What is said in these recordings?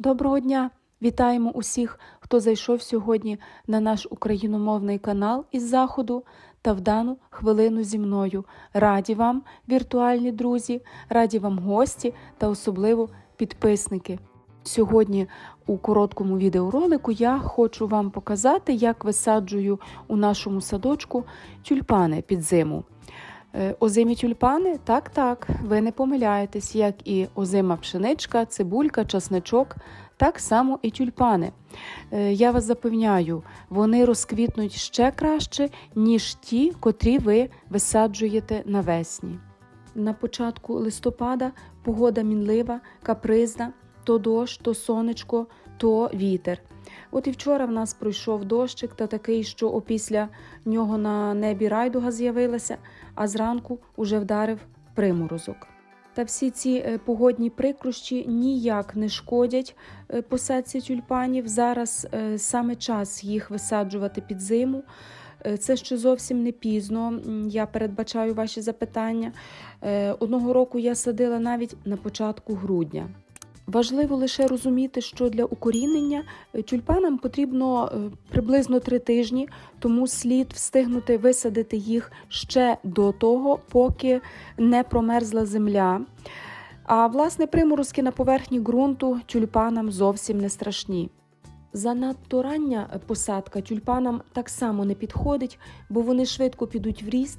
Доброго дня! Вітаємо усіх, хто зайшов сьогодні на наш україномовний канал із заходу та в дану хвилину зі мною. Раді вам, віртуальні друзі, раді вам гості та особливо підписники. Сьогодні у короткому відеоролику я хочу вам показати, як висаджую у нашому садочку тюльпани під зиму. Е, Озимі тюльпани, так, так, ви не помиляєтесь, як і озима пшеничка, цибулька, часничок, так само і тюльпани. Е, Я вас запевняю, вони розквітнуть ще краще, ніж ті, котрі ви висаджуєте навесні. На початку листопада погода мінлива, капризна, то дощ, то сонечко, то вітер. От і вчора в нас пройшов дощик та такий, що опісля нього на небі райдуга з'явилася, а зранку уже вдарив приморозок. Та всі ці е, погодні прикрощі ніяк не шкодять е, посадці тюльпанів. Зараз е, саме час їх висаджувати під зиму. Це ще зовсім не пізно. Я передбачаю ваші запитання. Одного року я садила навіть на початку грудня. Важливо лише розуміти, що для укорінення е, тюльпанам потрібно е, приблизно три тижні, тому слід встигнути висадити їх ще до того, поки не промерзла земля. А власне приморозки на поверхні ґрунту тюльпанам зовсім не страшні. Занадто рання посадка тюльпанам так само не підходить, бо вони швидко підуть в ріст,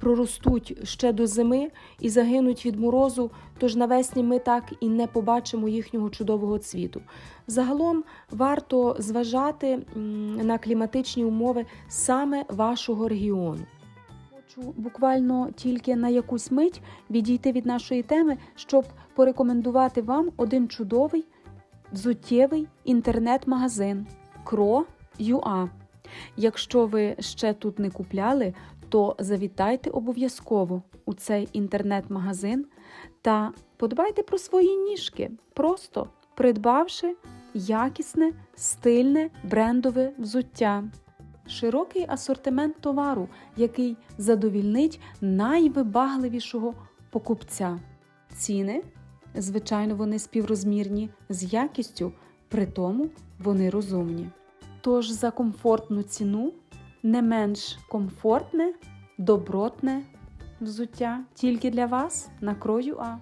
проростуть ще до зими і загинуть від морозу, тож навесні ми так і не побачимо їхнього чудового цвіту. Загалом варто зважати на кліматичні умови саме вашого регіону. Хочу буквально тільки на якусь мить відійти від нашої теми, щоб порекомендувати вам один чудовий взуттєвий інтернет-магазин Кро.ua. Якщо ви ще тут не купляли, то завітайте обов'язково у цей інтернет-магазин та подбайте про свої ніжки, просто придбавши якісне, стильне брендове взуття. Широкий асортимент товару, який задовільнить найвибагливішого покупця. Ціни Звичайно, вони співрозмірні з якістю, при тому вони розумні. Тож за комфортну ціну не менш комфортне, добротне взуття тільки для вас на крою А.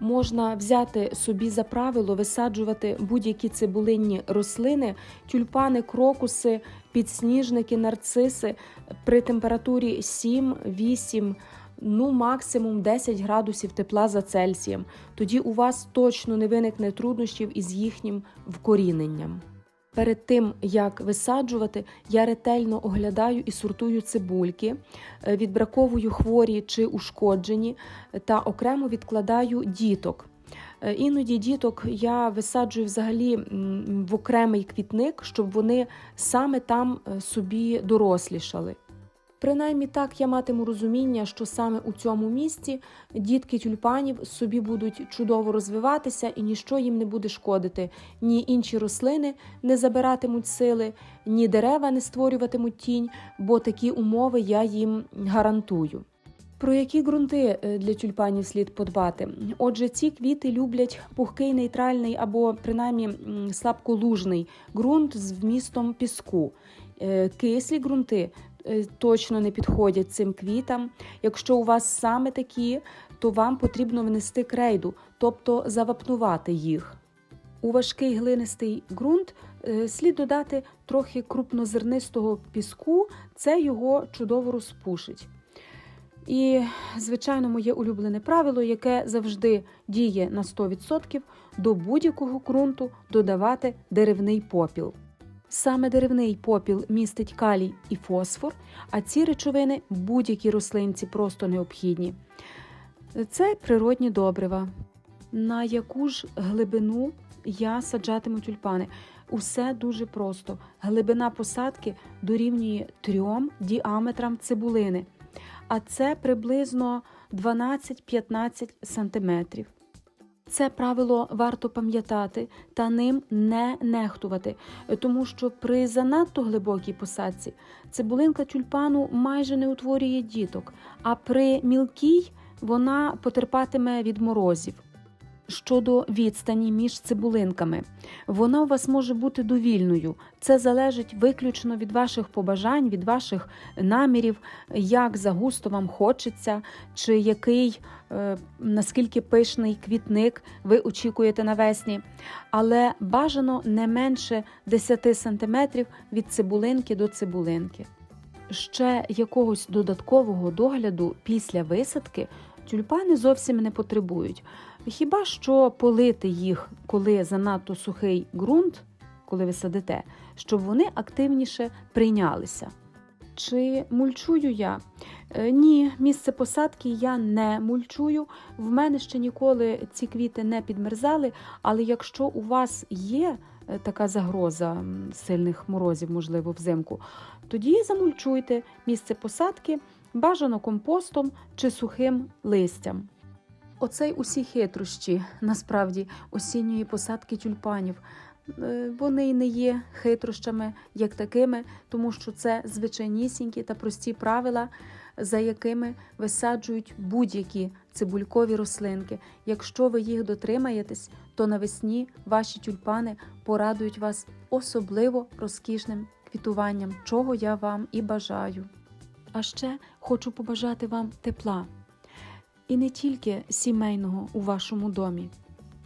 Можна взяти собі за правило висаджувати будь-які цибулинні рослини, тюльпани, крокуси, підсніжники, нарциси при температурі 7-8 ну максимум 10 градусів тепла за Цельсієм. Тоді у вас точно не виникне труднощів із їхнім вкоріненням. Перед тим як висаджувати, я ретельно оглядаю і сортую цибульки, е, відбраковую хворі чи ушкоджені та окремо відкладаю діток. Е, Іноді діток я висаджую взагалі в окремий квітник, щоб вони саме там е, собі дорослішали. Принаймні так я матиму розуміння, що саме у цьому місці дітки тюльпанів собі будуть чудово розвиватися і ніщо їм не буде шкодити. Ні інші рослини не забиратимуть сили, ні дерева не створюватимуть тінь, бо такі умови я їм гарантую. Про які ґрунти е, для тюльпанів слід подбати? Отже, ці квіти люблять пухкий нейтральний або принаймні слабколужний ґрунт з вмістом піску. Е, Кислі ґрунти точно не підходять цим квітам. Якщо у вас саме такі, то вам потрібно внести крейду, тобто завапнувати їх. У важкий глинистий ґрунт е, слід додати трохи крупнозернистого піску, це його чудово розпушить. І, звичайно, моє улюблене правило, яке завжди діє на 100%, до будь-якого ґрунту додавати деревний попіл. Саме деревний попіл містить калій і фосфор, а ці речовини будь-якій рослинці просто необхідні. Це природні добрива. На яку ж глибину я саджатиму тюльпани? Усе дуже просто. Глибина посадки дорівнює трьом діаметрам цибулини, а це приблизно 12-15 сантиметрів. Це правило варто пам'ятати та ним не нехтувати, тому що при занадто глибокій посадці цибулинка тюльпану майже не утворює діток, а при мілкій вона потерпатиме від морозів. Щодо відстані між цибулинками, вона у вас може бути довільною. Це залежить виключно від ваших побажань, від ваших намірів, як загусто вам хочеться, чи який е, наскільки пишний квітник ви очікуєте навесні. Але бажано не менше 10 см від цибулинки до цибулинки. Ще якогось додаткового догляду після висадки тюльпани зовсім не потребують. Хіба що полити їх, коли занадто сухий ґрунт, коли ви садите, щоб вони активніше прийнялися. Чи мульчую я? Е, Ні, місце посадки я не мульчую. В мене ще ніколи ці квіти не підмерзали, але якщо у вас є е, така загроза сильних морозів, можливо, взимку, тоді замульчуйте місце посадки бажано компостом чи сухим листям. Оцей усі хитрощі, насправді, осінньої посадки тюльпанів. Е, Вони й не є хитрощами як такими, тому що це звичайнісінькі та прості правила, за якими висаджують будь-які цибулькові рослинки. Якщо ви їх дотримаєтесь, то навесні ваші тюльпани порадують вас особливо розкішним квітуванням, чого я вам і бажаю. А ще хочу побажати вам тепла. І не тільки сімейного у вашому домі,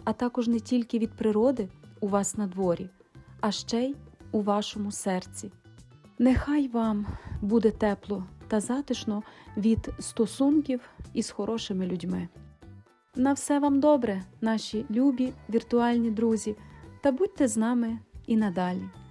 а також не тільки від природи у вас на дворі, а ще й у вашому серці. Нехай вам буде тепло та затишно від стосунків із хорошими людьми. На все вам добре, наші любі віртуальні друзі, та будьте з нами і надалі.